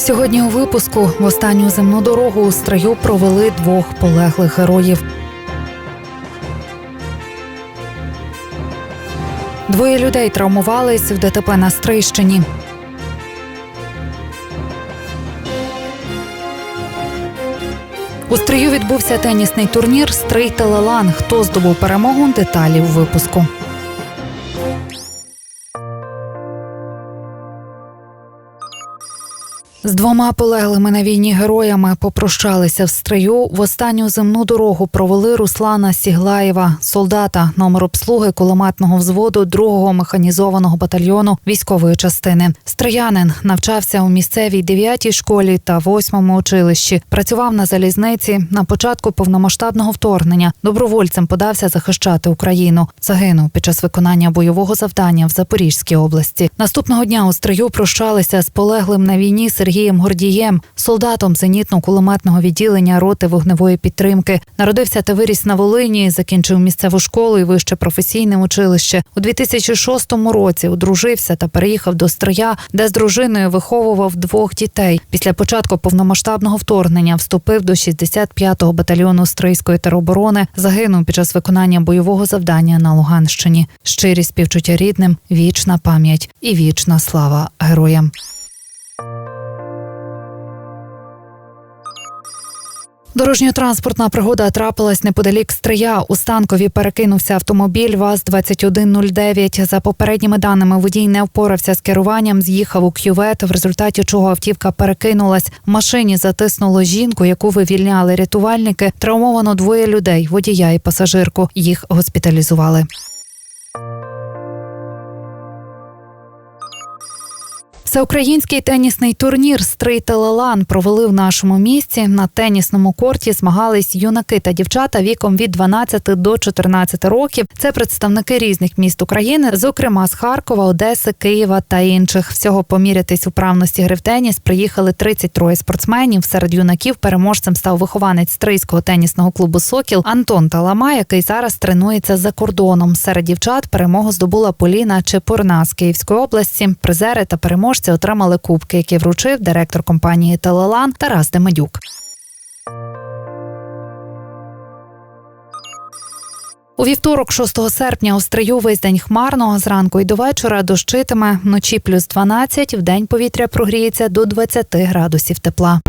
Сьогодні у випуску в останню земну дорогу у строю провели двох полеглих героїв. Двоє людей травмувались в ДТП на Стрийщині. У стрию відбувся тенісний турнір Стрий Телелан. Хто здобув перемогу? Деталі у випуску. З двома полеглими на війні героями попрощалися в стрию. В останню земну дорогу провели Руслана Сіглаєва, солдата номер обслуги кулеметного взводу 2-го механізованого батальйону військової частини. Стриянин навчався у місцевій 9-й школі та 8-му училищі. Працював на залізниці. На початку повномасштабного вторгнення добровольцем подався захищати Україну. Загинув під час виконання бойового завдання в Запорізькій області. Наступного дня у стрию прощалися з полеглим на війні Сергієм Гордієм, солдатом зенітно-кулеметного відділення роти вогневої підтримки. Народився та виріс на Волині, закінчив місцеву школу і вище професійне училище. У 2006 році одружився та переїхав до Стрия, де з дружиною виховував двох дітей. Після початку повномасштабного вторгнення вступив до 65-го батальйону Стрийської тероборони. Загинув під час виконання бойового завдання на Луганщині. Щирі співчуття рідним, вічна пам'ять і вічна слава героям. Дорожньо-транспортна пригода трапилась неподалік Стрия. У Станкові перекинувся автомобіль ВАЗ-2109. За попередніми даними, водій не впорався з керуванням, з'їхав у кювет, в результаті чого автівка перекинулась. В машині затиснуло жінку, яку вивільняли рятувальники. Травмовано двоє людей водія і пасажирку. Їх госпіталізували. Всеукраїнський тенісний турнір Стрий Телелан провели в нашому місті. На тенісному корті змагались юнаки та дівчата віком від 12 до 14 років. Це представники різних міст України, зокрема з Харкова, Одеси, Києва та інших. Всього помірятись у правності гри в теніс приїхали 33 спортсменів. Серед юнаків переможцем став вихованець Стрийського тенісного клубу Сокіл Антон Талама, який зараз тренується за кордоном. Серед дівчат перемогу здобула Поліна Чепурна з Київської області. Призери та переможці отримали кубки, які вручив директор компанії Телелан Тарас Демедюк. У вівторок, 6 серпня, у стрию весь день хмарно. Зранку і до вечора дощитиме. Вночі плюс 12, в день повітря прогріється до 20 градусів тепла.